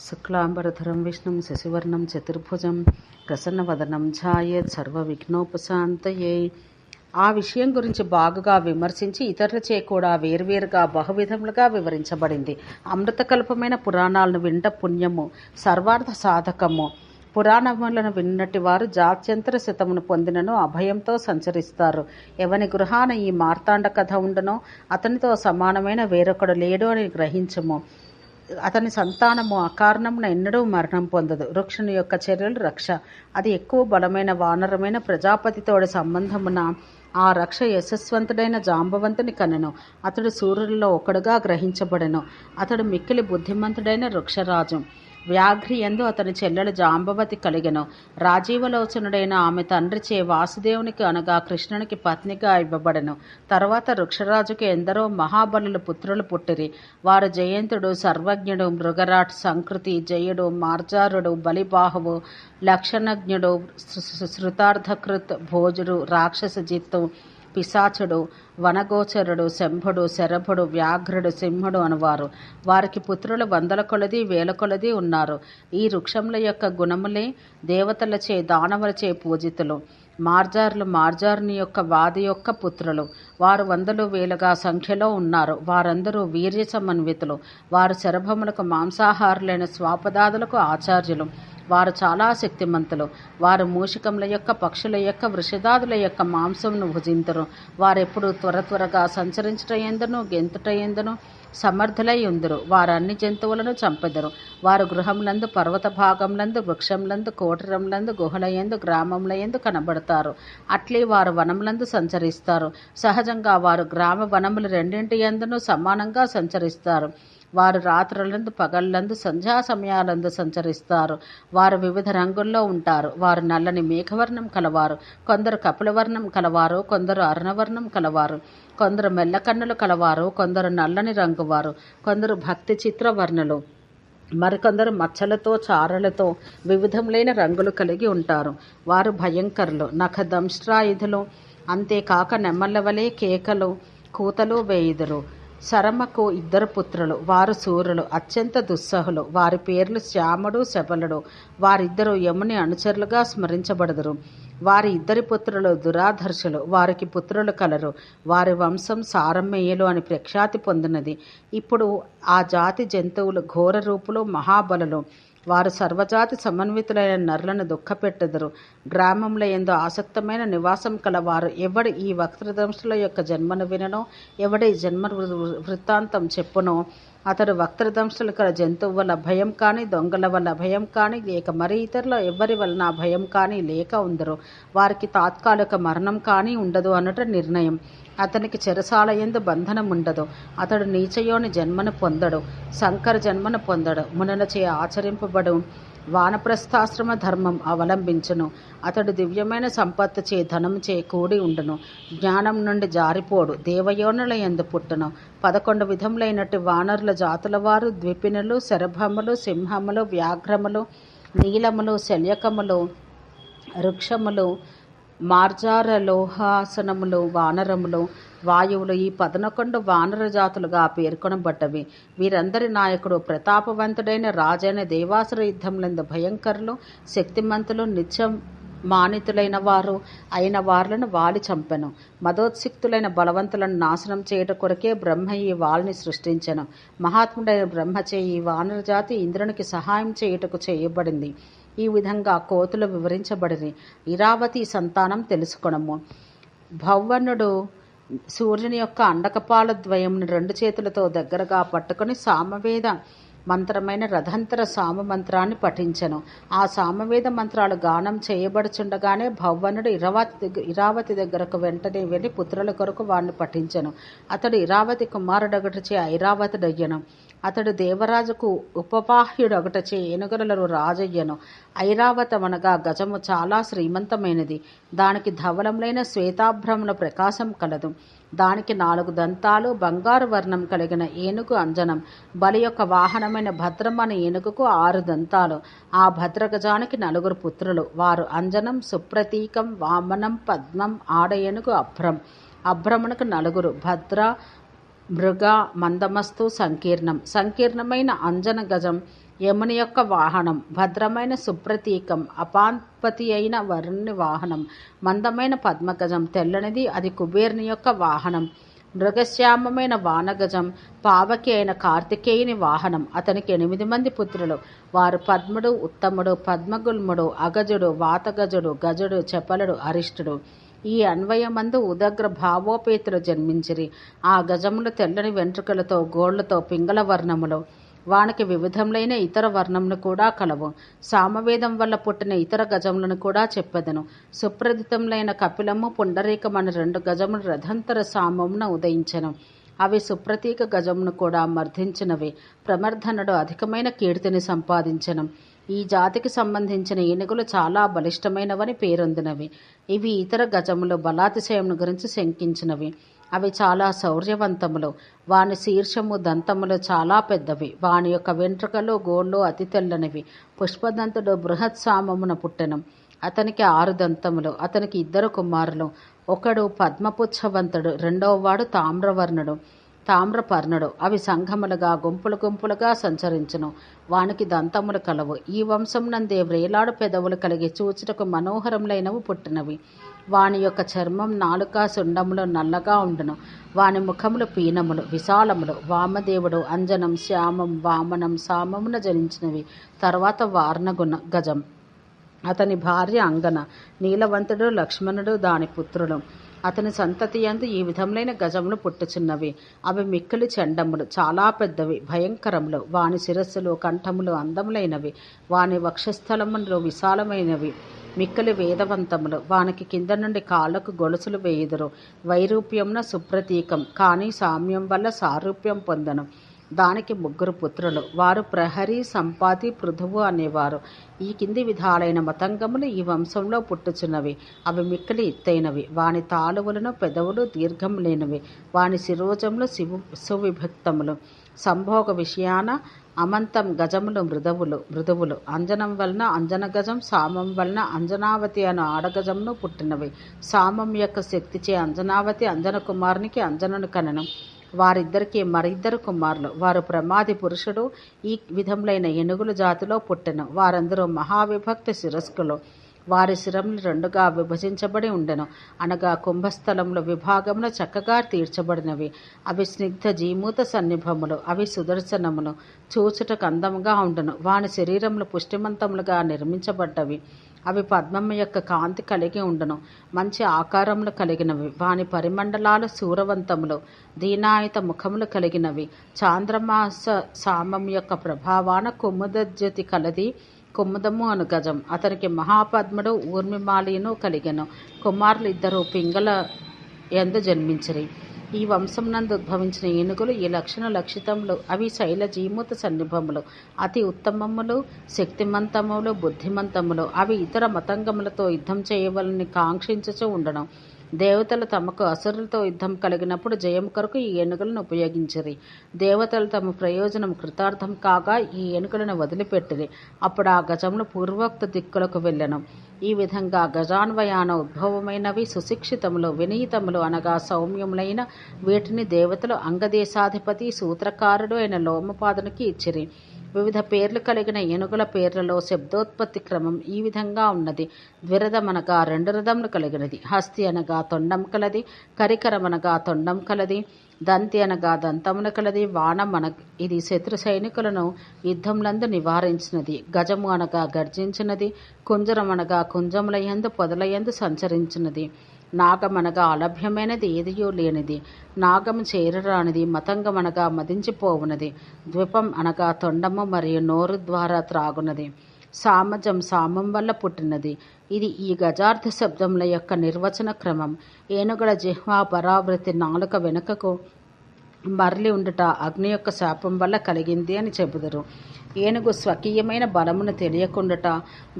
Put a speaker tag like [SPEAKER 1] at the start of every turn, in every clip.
[SPEAKER 1] శుక్లాంబరధరం విష్ణుం శశివర్ణం చతుర్భుజం ప్రసన్నవదనం సర్వ విఘ్నోపశాంతయే ఆ విషయం గురించి బాగుగా విమర్శించి ఇతరులచే కూడా వేర్వేరుగా బహువిధములుగా వివరించబడింది. అమృతకల్పమైన పురాణాలను వింట పుణ్యము సర్వార్థ సాధకము. పురాణములను విన్నటి వారు జాత్యంతర శతమును పొందినను అభయంతో సంచరిస్తారు. ఎవని గృహాన ఈ మార్తాండ కథ ఉండనో అతనితో సమానమైన వేరొకడు లేడు అని గ్రహించము. అతని సంతానము అకారణమున ఎన్నడూ మరణం పొందదు. వృక్షుని యొక్క చర్యలు రక్ష. అది ఎక్కువ బలమైన వానరమైన ప్రజాపతితోడి సంబంధమున ఆ రక్ష యశస్వంతుడైన జాంబవంతుని కనెను. అతడు సూర్యులలో ఒకడుగా గ్రహించబడెను. అతడు మిక్కిలి బుద్ధిమంతుడైన వృక్షరాజు. వ్యాఘ్రి ఎందు అతని చెల్లెలు జాంబవతి కలిగెను. రాజీవలోచనుడైన ఆమె తండ్రి చే వాసుదేవునికి అనగా కృష్ణునికి పత్నిగా ఇవ్వబడెను. తర్వాత వృక్షరాజుకి ఎందరో మహాబలుల పుత్రులు పుట్టిరి. వారు జయంతుడు సర్వజ్ఞుడు మృగరాట్ సంకృతి జయుడు మార్జారుడు బలిబాహువు లక్షణజ్ఞుడు శృతార్థకృత్ భోజుడు రాక్షస జిత్తు పిశాచుడు వనగోచరుడు శంభుడు శరభుడు వ్యాఘ్రుడు సింహుడు అనువారు. వారికి పుత్రులు వందల కొలది వేల కొలది ఉన్నారు. ఈ వృక్షముల యొక్క గుణములే దేవతలచే దానవులచే పూజితులు. మార్జార్లు మార్జారుని యొక్క వాది యొక్క పుత్రులు. వారు వందలు వేలుగా సంఖ్యలో ఉన్నారు. వారందరూ వీర్య సమన్వితులు. వారు శరభములకు మాంసాహారులైన స్వాపదాదులకు ఆచార్యులు. వారు చాలా శక్తిమంతులు. వారు మూషికముల యొక్క పక్షుల యొక్క వృషదాదుల యొక్క మాంసంను భుజింతురు. వారెప్పుడు త్వర త్వరగా సంచరించుట ఎందును గెంతుట ఎందును సమర్థులై ఉందరు. వారు అన్ని జంతువులను చంపెదరు. వారు గృహములందు పర్వత భాగములందు వృక్షములందు కోటరములందు గుహలయందు గ్రామములయందు కనబడతారు. అట్లే వారు వనములందు సంచరిస్తారు. సహజంగా వారు గ్రామ వనములు రెండింటి ఎందును సమానంగా సంచరిస్తారు. వారు రాత్రులందు పగళ్ళందు సంధ్యా సమయాలందు సంచరిస్తారు. వారు వివిధ రంగుల్లో ఉంటారు. వారు నల్లని మేఘవర్ణం కలవారు. కొందరు కపిలవర్ణం కలవారు. కొందరు అరుణవర్ణం కలవారు. కొందరు మెల్లకన్నులు కలవారు. కొందరు నల్లని రంగువారు. కొందరు భక్తి చిత్రవర్ణులు. మరికొందరు మచ్చలతో చారలతో వివిధములైన రంగులు కలిగి ఉంటారు. వారు భయంకరులు నఖ దంష్ట్రాయుధులు అంతేకాక నెమ్మల వలె కేకలు కూతలు వేయుదురు. శరమకు ఇద్దరు పుత్రులు వారు సూర్యులు అత్యంత దుస్సహులు. వారి పేర్లు శ్యాముడు శబలుడు. వారిద్దరూ యముని అనుచరులుగా స్మరించబడదురు. వారి ఇద్దరి పుత్రులు దురాధర్శులు వారికి పుత్రులు కలరు. వారి వంశం సారమ్మేయులు అని ప్రఖ్యాతి పొందినది. ఇప్పుడు ఆ జాతి జంతువులు ఘోర రూపులు మహాబలులు. వారు సర్వజాతి సమన్వితులైన నరులను దుఃఖపెట్టెదరు. గ్రామంలో ఎందు ఆసక్తమైన నివాసం కలవారు. ఎవడు ఈ వక్రదంశుల యొక్క జన్మను విననో ఎవడి జన్మ వృత్తాంతం చెప్పునో అతడు వక్రదంశులు కల జంతువు వల్ల భయం కానీ దొంగల వల్ల భయం కానీ లేక మరి ఇతరుల ఎవరి వలన భయం కానీ లేక ఉందరు. వారికి తాత్కాలిక మరణం కానీ ఉండదు అన్నట నిర్ణయం. అతనికి చెరసాల ఎందు బంధనం ఉండదు అతడు నీచయోని జన్మను పొందడు. శంకర జన్మను పొందడు. మునలచే ఆచరింపబడు. వానప్రస్థాశ్రమ ధర్మం అవలంబించును. అతడు దివ్యమైన సంపత్తు చే ధనం చే కూడి ఉండును. జ్ఞానం నుండి జారిపోడు. దేవయోనుల ఎందు పుట్టును. పదకొండు విధములైనట్టు వానరుల జాతుల వారు ద్విపినులు శరభములు సింహములు వ్యాఘ్రములు నీలములు శల్యకములు వృక్షములు మార్జార లోహాసనములు వానరములు వాయువులు ఈ పదనకొండు వానర జాతులుగా పేర్కొనబడ్డవి. వీరందరి నాయకుడు ప్రతాపవంతుడైన రాజైన దేవాసుర యుద్ధములందు భయంకరులు శక్తిమంతులు నిత్యం మానితులైన వారు అయిన వారులను వాలి చంపెను. మదోత్సిక్తులైన బలవంతులను నాశనం చేయుట కొరకే బ్రహ్మ ఈ వాల్ని సృష్టించెను. మహాత్ముడైన బ్రహ్మచే ఈ వానర జాతి ఇంద్రునికి సహాయం చేయుటకు చేయబడింది. ఈ విధంగా కోతులు వివరించబడిని ఇరావతి సంతానం తెలుసుకొనము. భవ్వనుడు సూర్యుని యొక్క అండకపాల ద్వయంను రెండు చేతులతో దగ్గరగా పట్టుకొని సామవేద మంత్రమైన రథంతర సామ మంత్రాన్ని పఠించను. ఆ సామవేద మంత్రాలు గానం చేయబడుచుండగానే భవ్వనుడు ఇరావతి దగ్గర ఇరావతి దగ్గరకు వెంటనే వెళ్ళి పుత్రుల కొరకు వాడిని పఠించను. అతడు ఇరావతి కుమారుడొకటిచే ఐరావతుడయ్యను. అతడు దేవరాజుకు ఉపపాహ్యుడొకటచే ఏనుగులలో రాజయ్యను. ఐరావతమనగా గజము చాలా శ్రీమంతమైనది. దానికి ధవలములైన శ్వేతాభ్రముల ప్రకాశం కలదు. దానికి నాలుగు దంతాలు బంగారు వర్ణం కలిగిన ఏనుగు అంజనం. బలి యొక్క వాహనమైన భద్రం అనే ఏనుగుకు ఆరు దంతాలు. ఆ భద్రగజానికి నలుగురు పుత్రులు. వారు అంజనం సుప్రతీకం వామనం పద్మం ఆడ ఏనుగు అభ్రం. అభ్రమునకు నలుగురు. భద్ర మృగ మందమస్తు సంకీర్ణం. సంకీర్ణమైన అంజన గజం యముని యొక్క వాహనం భద్రమైన సుప్రతీకం అపాంపతి అయిన వరుణుని వాహనం మందమైన పద్మగజం తెల్లనిది అది కుబేరుని యొక్క వాహనం మృగశ్యామమైన వానగజం పావకి అయిన కార్తికేయుని వాహనం అతనికి ఎనిమిది మంది పుత్రులు. వారు పద్ముడు ఉత్తముడు పద్మగుల్ముడు అగజుడు వాతగజుడు గజుడు చెప్పలుడు అరిష్టుడు. ఈ అన్వయమందు ఉదగ్ర భావోపేతులు జన్మించిరి. ఆ గజములు తెల్లని వెంట్రుకలతో గోళ్ళతో పింగళ వర్ణములు. వానికి వివిధములైన ఇతర వర్ణములు కూడా కలవు. సామవేదం వల్ల పుట్టిన ఇతర గజములను కూడా చెప్పెదను. సుప్రదితములైన కపిలము పుండరీకమని రెండు గజములు రథంతర సామమున ఉదయించను. అవి సుప్రతీక గజమును కూడా మర్ధించినవి. ప్రమర్ధనుడు అధికమైన కీర్తిని సంపాదించను. ఈ జాతికి సంబంధించిన ఏనుగులు చాలా బలిష్టమైనవని పేరొందినవి. ఇవి ఇతర గజములు బలాతిశయమును గురించి శంకించినవి. అవి చాలా శౌర్యవంతములు. వాని శీర్షము దంతములు చాలా పెద్దవి. వాని యొక్క వెంట్రుకలు గోళ్ళు అతి తెల్లనివి. పుష్పదంతుడు బృహత్సామమున పుట్టెను. అతనికి ఆరు దంతములు. అతనికి ఇద్దరు కుమారులు. ఒకడు పద్మపుచ్చవంతుడు. రెండవవాడు తామ్రవర్ణుడు. తామ్రపర్ణుడు. అవి సంఘములుగా గుంపులు గుంపులుగా సంచరించును. వానికి దంతములు కలవు. ఈ వంశం నందే వ్రేలాడు పెదవులు కలిగి చూచుటకు మనోహరములైనవి పుట్టినవి. వాని యొక్క చర్మం నాలుక సుండములు నల్లగా ఉండును. వాని ముఖములు పీనములు విశాలములు. వామదేవుడు అంజనం శ్యామం వామనం సామమున జనించినవి. తర్వాత వార్ణగుణ గజం. అతని భార్య అంగన. నీలవంతుడు లక్ష్మణుడు దాని పుత్రులు. అతని సంతతి అందు ఈ విధములైన గజములు పుట్టుచున్నవి. అవి మిక్కిలి చండములు చాలా పెద్దవి భయంకరములు. వాని శిరస్సులు కంఠములు అందములైనవి. వాని వక్షస్థలములు విశాలమైనవి. మిక్కలి వేదవంతములు. వానికి కింద నుండి కాళ్ళకు గొలుసులు వేయుదురు. వైరూప్యంన సుప్రతీకం. కానీ సామ్యం వల్ల సారూప్యం పొందను. దానికి ముగ్గురు పుత్రులు. వారు ప్రహరి సంపాతి పృథువు అనేవారు. ఈ కింది విధాలైన మతంగములు ఈ వంశంలో పుట్టుచున్నవి. అవి మిక్కిలి ఎత్తైనవి. వాని తాలువులను పెదవులు దీర్ఘం లేనివి. వాని శిరోజములు శివు సువిభక్తములు. సంభోగ విషయాన అమంతం గజములు మృదవులు మృదువులు. అంజనం వలన అంజన గజం సామం వలన అంజనావతి అను ఆడగజమును పుట్టినవి. సామం యొక్క శక్తిచే అంజనావతి అంజన కుమారునికి అంజనను కనను. వారిద్దరికీ మరిద్దరు కుమారులు. వారు ప్రమాది పురుషుడు ఈ విధములైన ఏనుగుల జాతిలో పుట్టెను. వారందరూ మహావిభక్తి శిరస్కులు వారి శిరములు రెండుగా విభజించబడి ఉండెను. అనగా కుంభస్థలంలో విభాగములు చక్కగా తీర్చబడినవి. అవి స్నిగ్ధ జీమూత సన్నిభములు. అవి సుదర్శనములు చూచుటకు అందముగా ఉండెను. వాని శరీరములు పుష్టిమంతములుగా నిర్మించబడ్డవి. అవి పద్మమ్మ యొక్క కాంతి కలిగి ఉండును. మంచి ఆకారములు కలిగినవి. వాని పరిమండలాలు శూరవంతములు. దీనాయుత ముఖములు కలిగినవి. చాంద్రమాస సామం యొక్క ప్రభావాన కుముదజ్యోతి కలది కుముదము అను గజం. అతనికి మహాపద్ముడు ఊర్మిమాలీను కలిగెను. కుమారులు ఇద్దరు పింగళ ఎందు జన్మించిరి. ఈ వంశం నందు ఉద్భవించిన ఏనుగులు ఈ లక్షణ లక్షితములు. అవి శైల జీమూత సన్నిభములు అతి ఉత్తమములు శక్తిమంతములు బుద్ధిమంతములు. అవి ఇతర మతంగములతో యుద్ధం చేయవలని కాంక్షించుచూ ఉండడం. దేవతలు తమకు అసురులతో యుద్ధం కలిగినప్పుడు జయం కొరకు ఈ ఏనుగులను ఉపయోగించిరి. దేవతలు తమ ప్రయోజనం కృతార్థం కాగా ఈ ఏనుగులను వదిలిపెట్టిరి. అప్పుడు ఆ గజములు పూర్వోక్త దిక్కులకు వెళ్ళను. ఈ విధంగా గజాన్వయాన ఉద్భవమైనవి సుశిక్షితములు వినీతములు అనగా సౌమ్యములైన వీటిని దేవతలు అంగదేశాధిపతి సూత్రకారుడు అయిన లోమపాదునికి ఇచ్చిరి. వివిధ పేర్లు కలిగిన ఏనుగుల పేర్లలో శబ్దోత్పత్తి క్రమం ఈ విధంగా ఉన్నది. ద్విరథమనగా రెండు రథములు కలిగినది. హస్తి అనగా తొండం కలది. కరికరమనగా తొండం కలది. దంతి అనగా దంతమున కలది. వానం ఇది శత్రు సైనికులను యుద్ధంలందు నివారించినది. గజము అనగా గర్జించినది. కుంజరం అనగా కుంజములయందు పొదలయందు సంచరించినది. నాగమనగా అలభ్యమైనది ఏదియో లేనిది నాగము చేరరానిది మతంగమనగా మదించిపోవునది ద్వీపం అనగా తొండము మరియు నోరు ద్వారా త్రాగునది సామజం సామం వల్ల పుట్టినది. ఇది ఈ గజార్థ శబ్దముల యొక్క నిర్వచన క్రమం. ఏనుగుల జిహ్వా పరావృతి నాలుక వెనుకకు మరలి ఉండుట అగ్ని యొక్క శాపం వల్ల కలిగింది అని చెబుదరు. ఏనుగు స్వకీయమైన బలమును తెలియకుండుట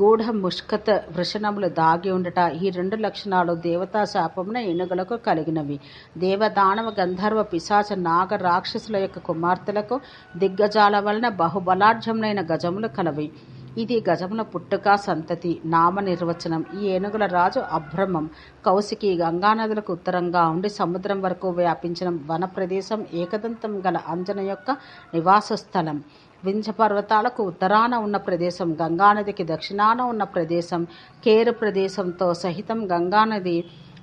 [SPEAKER 1] గూఢ ముష్కత వృషణములు దాగి ఉండుట ఈ రెండు లక్షణాలు దేవతా శాపమున ఏనుగులకు కలిగినవి. దేవదానవ గంధర్వ పిశాచ నాగ రాక్షసుల యొక్క కుమార్తెలకు దిగ్గజాల వలన బహుబలాఢ్యములైన గజములు కలవి. ఇది గజమున పుట్టుక సంతతి నామ నిర్వచనం. ఈ ఏనుగుల రాజు అభ్రమం. కౌశికి గంగానదులకు ఉత్తరంగా ఉండి సముద్రం వరకు వ్యాపించిన వన ప్రదేశం ఏకదంతం గల అంజన యొక్క నివాస స్థలం వింధ్య పర్వతాలకు ఉత్తరాన ఉన్న ప్రదేశం గంగానదికి దక్షిణాన ఉన్న ప్రదేశం కేరు ప్రదేశంతో సహితం గంగానది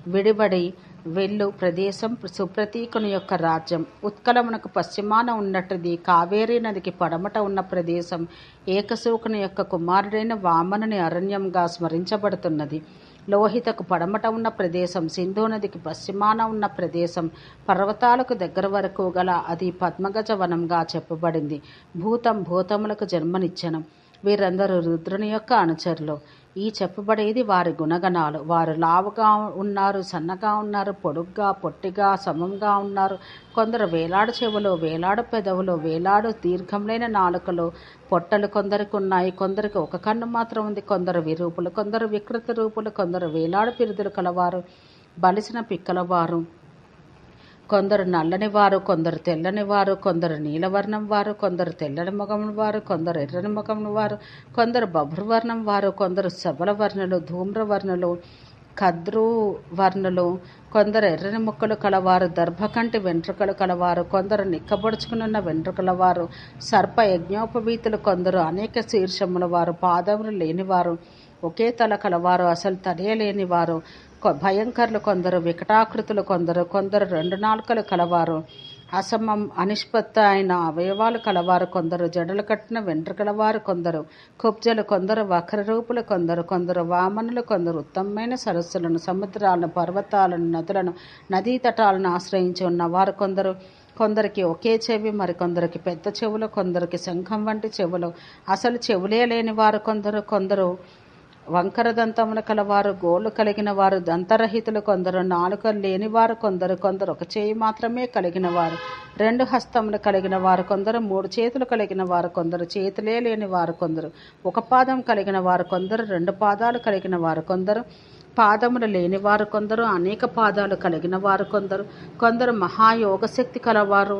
[SPEAKER 1] విడిబడి వెళ్ళు ప్రదేశం సుప్రతీకుని యొక్క రాజ్యం. ఉత్కలమునకు పశ్చిమాన ఉన్నట్టుది కావేరీ నదికి పడమట ఉన్న ప్రదేశం ఏకశూకుని యొక్క కుమారుడైన వామనుని అరణ్యంగా స్మరించబడుతున్నది. లోహితకు పడమట ఉన్న ప్రదేశం సింధు నదికి పశ్చిమాన ఉన్న ప్రదేశం పర్వతాలకు దగ్గర వరకు గల అది పద్మగజ వనంగా చెప్పబడింది. భూతం భూతములకు జన్మనిచ్చనం. వీరందరూ రుద్రుని యొక్క అనుచరులు. ఈ చెప్పబడేది వారి గుణగణాలు. వారు లావుగా ఉన్నారు సన్నగా ఉన్నారు పొడుగ్గా పొట్టిగా సమంగా ఉన్నారు. కొందరు వేలాడు చెవులు వేలాడు పెదవులు వేలాడు దీర్ఘంలైన నాలుకలు పొట్టలు కొందరికి ఉన్నాయి. కొందరికి ఒక కన్ను మాత్రం ఉంది. కొందరు విరూపులు కొందరు వికృత రూపులు కొందరు వేలాడు పిరుదులు కలవారు. బలిసిన పిక్కలవారు కొందరు నల్లని వారు కొందరు తెల్లని వారు కొందరు నీలవర్ణం వారు కొందరు తెల్లని ముఖం వారు కొందరు ఎర్రని ముఖం వారు కొందరు బభ్రువర్ణం వారు కొందరు సబల వర్ణులు ధూమ్రవర్ణులు కద్రు వర్ణులు కొందరు ఎర్రని ముక్కలు కలవారు దర్భకంటి వెంట్రుకలు కలవారు కొందరు నిక్కబొడుచుకునున్న వెంట్రుకల వారు సర్ప యజ్ఞోపవీతులు కొందరు అనేక శీర్షముల వారు పాదములు లేనివారు ఒకే తల కలవారు అసలు తడియలేని భయంకరులు కొందరు వికటాకృతులు కొందరు కొందరు రెండు నాలుకలు కలవారు. అసమం అనిష్పత్త అయిన అవయవాలు కలవారు కొందరు జడలు కట్టిన వెంట్రుకలవారు కొందరు కుబ్జలు కొందరు వక్రరూపులు కొందరు కొందరు వామనులు కొందరు ఉత్తమమైన సరస్సులను సముద్రాలను పర్వతాలను నదులను నదీ తటాలను ఆశ్రయించి ఉన్నవారు కొందరు. కొందరికి ఒకే చెవి మరికొందరికి పెద్ద చెవులు కొందరికి శంఖం వంటి చెవులు. అసలు చెవులే లేని వారు కొందరు కొందరు వంకర దంతమున కలవారు గోళ్ళు కలిగిన వారు దంతరహితులు కొందరు నాలుకలు లేనివారు కొందరు కొందరు ఒక చేయి మాత్రమే కలిగిన వారు రెండు హస్తములు కలిగిన వారు కొందరు మూడు చేతులు కలిగిన వారు కొందరు చేతులే లేని వారు కొందరు ఒక పాదం కలిగిన వారు కొందరు రెండు పాదాలు కలిగిన వారు కొందరు పాదములు లేనివారు కొందరు అనేక పాదాలు కలిగిన వారు కొందరు కొందరు మహాయోగశక్తి కలవారు.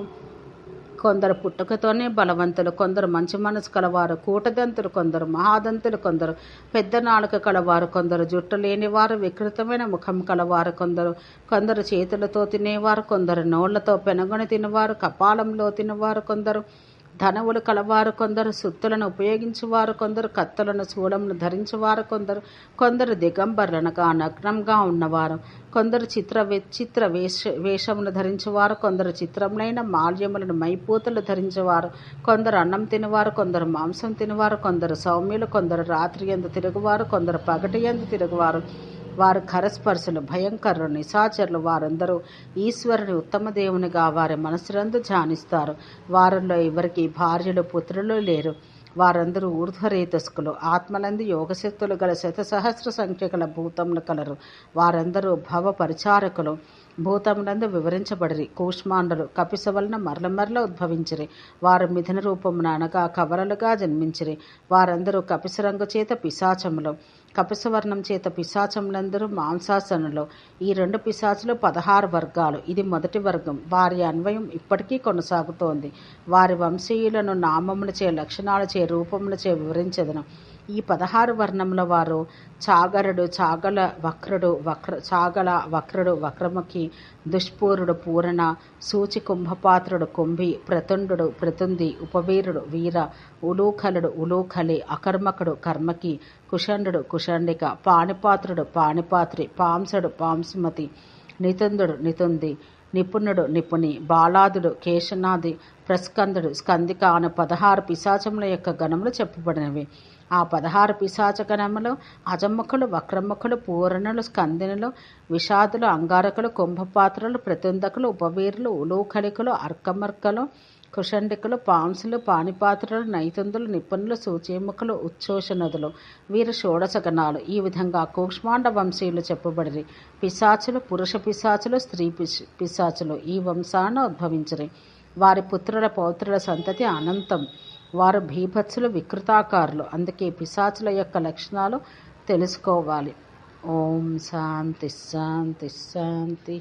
[SPEAKER 1] కొందరు పుట్టుకతోనే బలవంతులు కొందరు మంచి మనసు కలవారు కూటదంతులు కొందరు మహాదంతులు కొందరు పెద్ద నాలుక కలవారు కొందరు జుట్టు లేనివారు వికృతమైన ముఖం కలవారు కొందరు కొందరు చేతులతో తినేవారు కొందరు నోళ్ళతో పెనగొని తినవారు కపాలంలో తినవారు కొందరు ధనవులు కలవారు కొందరు సుత్తులను ఉపయోగించువారు కొందరు కత్తులను శూలమును ధరించువారు కొందరు కొందరు దిగంబరులనగా నగ్నంగా ఉన్నవారు. కొందరు చిత్ర విచిత్ర వేష వేషమును ధరించేవారు కొందరు చిత్రములైన మాల్యములను మైపూతలు ధరించేవారు. కొందరు అన్నం తినవారు కొందరు మాంసం తినేవారు కొందరు సౌమ్యులు కొందరు రాత్రి ఎందు తిరుగువారు కొందరు పగటి ఎందు తిరుగువారు. వారు కరస్పర్శులు భయంకరులు నిశాచరులు వారందరూ ఈశ్వరుని ఉత్తమ దేవునిగా వారి మనసులందు ధ్యానిస్తారు. వారిలో ఎవరికి భార్యలు పుత్రులు లేరు. వారందరూ ఊర్ధ్వరేతస్కులు ఆత్మలందు యోగశక్తులు గల శతసహస్ర సంఖ్య గల భూతములు కలరు. వారందరూ భవ పరిచారకులు భూతములందు వివరించబడిరి. కూష్మాండలు కపిస వలన మరల మరల ఉద్భవించిరి. వారు మిథున రూపమున అనగా కవలలుగా జన్మించిరి. వారందరూ కపిస రంగు చేత పిశాచములు. కపిసవర్ణం చేత పిశాచములందరూ మాంసాసనులు. ఈ రెండు పిశాచులు పదహారు వర్గాలు. ఇది మొదటి వర్గం. వారి అన్వయం ఇప్పటికీ కొనసాగుతోంది. వారి వంశీయులను నామములచే లక్షణాలచే రూపములచే వివరించదను. ఈ పదహారు వర్ణముల వారు చాగరుడు చాగల వక్రుడు వక్ర చాగల వక్రుడు వక్రముఖి దుష్పూరుడు పూరణ సూచి కుంభపాత్రుడు కుంభి ప్రతుండు ప్రతుంది ఉపవీరుడు వీర ఉలూఖలుడు ఉలూఖలి అకర్మకుడు కర్మకి కుషండు కుషండిక పాణిపాత్రుడు పాణిపాత్రి పాంసడు పాంసుమతి నితుందుడు నితుంది నిపుణుడు నిపుణి బాలాదుడు కేశనాది ప్రస్కందుడు స్కందిక అనే పదహారు పిశాచముల యొక్క గణములు చెప్పబడినవి. ఆ పదహారు పిశాచకణములు అజముఖులు వక్రముఖులు పూరణులు స్కందినులు విషాదులు అంగారకులు కుంభపాత్రులు ప్రతుందకులు ఉపవీరులు ఉలూఖలికులు అర్కమర్కలు కుషండికులు పాంసులు పానిపాత్రులు నైతుందులు నిపుణులు సూచీముఖులు ఉచ్ఛోషనదులు వీరు షోడశగణాలు ఈ విధంగా కూష్మాండ వంశీయులు చెప్పబడిరి. పిశాచులు పురుష పిశాచులు స్త్రీ పిశాచులు. ఈ వంశాన్ని ఉద్భవించరి. వారి పుత్రుల పౌత్రుల సంతతి అనంతం. వారు భీభత్సులు వికృతాకారులు. అందుకే పిశాచుల యొక్క లక్షణాలు తెలుసుకోవాలి. ఓం శాంతి శాంతి శాంతి.